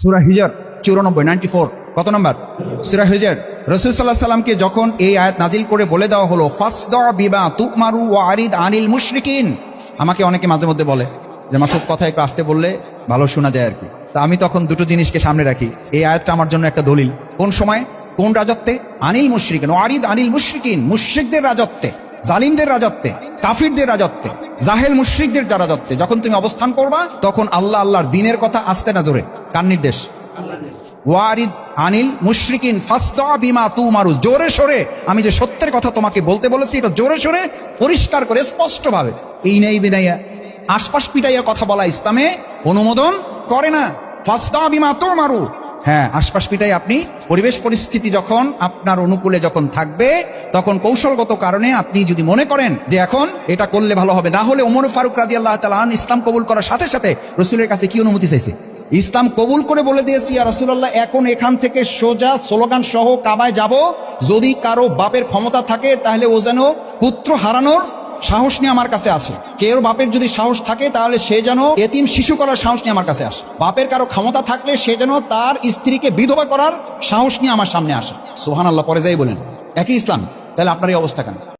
সুরা হিজার চুরানব্বই ninety four কত নম্বর? সুরা হিজার, রসুল সাল্লাহ সাল্লামকে যখন এই আয়াত নাজিল করে বলে দেওয়া হলো, ফাসদ বিবা তুকমারু ও আরিদ আনিল মুশরিকিন আমাকে অনেকে মাঝে মধ্যে বলে যে, মাসুদ, কথা একটু আসতে বললে ভালো শোনা যায় আর কি তা আমি তখন দুটো জিনিসকে সামনে রাখি। এই আয়াতটা আমার জন্য একটা দলিল। কোন সময়? কোন রাজত্বে? আনিল মুশরিকিন, ও আরিদ আনিল মুশরিকিন, মুশরিকদের রাজত্বে, জালিমদের রাজত্বে, কাফিরদের রাজত্বে, জাহেল মুশরিকদের রাজত্বে। যখন তুমি অবস্থান করবা, তখন আল্লাহ আল্লাহর দিনের কথা আসতে না জোরে কার নির্দেশ? ওয়ারিদ আনিল মুশরিকিন ফাসদা বিমা তুমারু জোরে সরে, আমি যে সত্যের কথা তোমাকে বলতে বলেছি, এটা জোরে সরে পরিষ্কার করে স্পষ্টভাবে। এই নেই বিনাইয়া আশপাশ পিটাইয়া কথা বলা ইসলামে অনুমোদন করে না। ফাসদা বিমা তুমারু হ্যাঁ আশপাশ পিটাই আপনি পরিবেশ পরিস্থিতি যখন আপনার অনুকূলে যখন থাকবে, তখন কৌশলগত কারণে আপনি যদি মনে করেন যে এখন এটা করলে ভালো হবে, না হলে ওমর ফারুক রাদি আল্লাহ তালান ইসলাম কবুল করার সাথে সাথে রসুলের কাছে কি অনুমতি চাইছে? ইসলাম কবুল করে বলে দিয়েছি আর রসুল্লাহ এখন এখান থেকে সোজা স্লোগান সহ কাবায় যাব। যদি কারও বাপের ক্ষমতা থাকে, তাহলে ও যেন পুত্র হারানোর সাহস নিয়ে আমার কাছে আসে। কেউ বাপের যদি সাহস থাকে, তাহলে সে যেন এতিম শিশু করার সাহস নিয়ে আমার কাছে আসে। বাপের কারও ক্ষমতা থাকলে সে যেন তার স্ত্রীকে বিধবা করার সাহস নিয়ে আমার সামনে আসে। সোহান আল্লাহ পরে যাই বলেন। একই ইসলাম, তাহলে আপনার এই অবস্থা কেন?